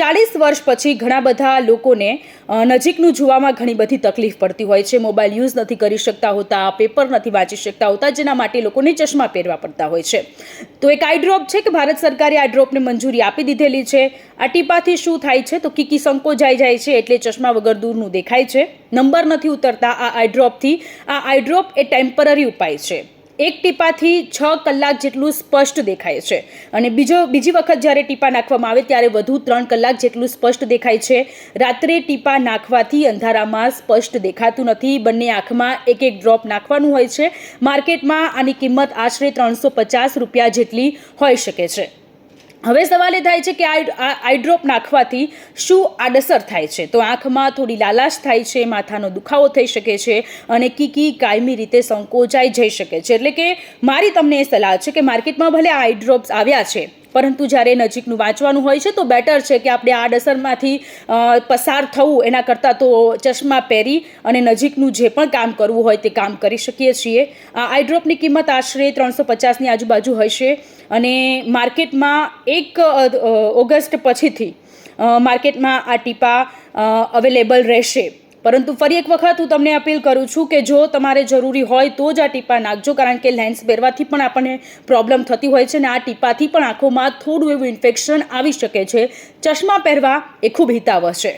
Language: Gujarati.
ચાલીસ વર્ષ પછી ઘણા બધા લોકોને નજીકનું જોવામાં ઘણી બધી તકલીફ પડતી હોય છે. મોબાઈલ યુઝ નથી કરી શકતા હોતા, પેપર નથી વાંચી શકતા હોતા, જેના માટે લોકોને ચશ્મા પહેરવા પડતા હોય છે. તો એક આઈ ડ્રોપ છે કે ભારત સરકારે આ ડ્રોપને મંજૂરી આપી દીધેલી છે. આ ટીપાથી શું થાય છે? તો કીકી સંકોચાઈ જાય છે એટલે ચશ્મા વગર દૂરનું દેખાય છે. નંબર નથી ઉતરતા આ આઈડ્રોપથી આ આઈડ્રોપ એ ટેમ્પરરી ઉપાય છે. એક ટીપાથી છ કલાક જેટલું સ્પષ્ટ દેખાય છે. અને બીજો, બીજી વખત જ્યારે ટીપા નાખવામાં આવે ત્યારે વધુ ત્રણ કલાક જેટલું સ્પષ્ટ દેખાય છે. રાત્રે ટીપા નાખવાથી અંધારામાં સ્પષ્ટ દેખાતું નથી. બંને આંખમાં એક એક ડ્રોપ નાખવાનું હોય છે. માર્કેટમાં આની કિંમત આશરે ત્રણસો પચાસ રૂપિયા જેટલી હોઈ શકે છે. હવે સવાલ એ થાય છે કે આઈ આ આઈ ડ્રોપ નાખવાથી શું આડઅસર થાય છે? તો આંખમાં થોડી લાલાશ થાય છે, માથાનો દુખાવો થઈ શકે છે અને કીકી કાયમી રીતે સંકોચાઈ જઈ શકે છે. એટલે કે મારી તમને એ સલાહ છે કે માર્કેટમાં ભલે આ આઈ ડ્રોપ્સ આવ્યા છે પરંતુ જ્યારે નજીકનું વાંચવાનું હોય છે, તો બેટર છે કે આપણે આ આડઅસરમાંથી પસાર થવું, એના કરતાં તો ચશ્મા પહેરી અને નજીકનું જે પણ કામ કરવું હોય તે કામ કરી શકીએ છીએ. આ આઈડ્રોપની કિંમત આશરે ત્રણસો પચાસની આજુબાજુ હશે અને માર્કેટમાં એક ઓગસ્ટ પછીથી માર્કેટમાં આ ટીપા અવેલેબલ રહેશે. પરંતુ ફરી એક વખત હું તમને અપીલ કરું છું કે જો તમારે જરૂરી હોય તો જ આ ટીપા નાખજો, કારણ કે લેન્સ પહેરવાથી પણ આપણને પ્રોબ્લેમ થતી હોય છે અને આ ટીપાથી પણ આંખોમાં થોડું એવું ઇન્ફેક્શન આવી શકે છે. ચશ્મા પહેરવા એ ખૂબ હિતાવહ છે.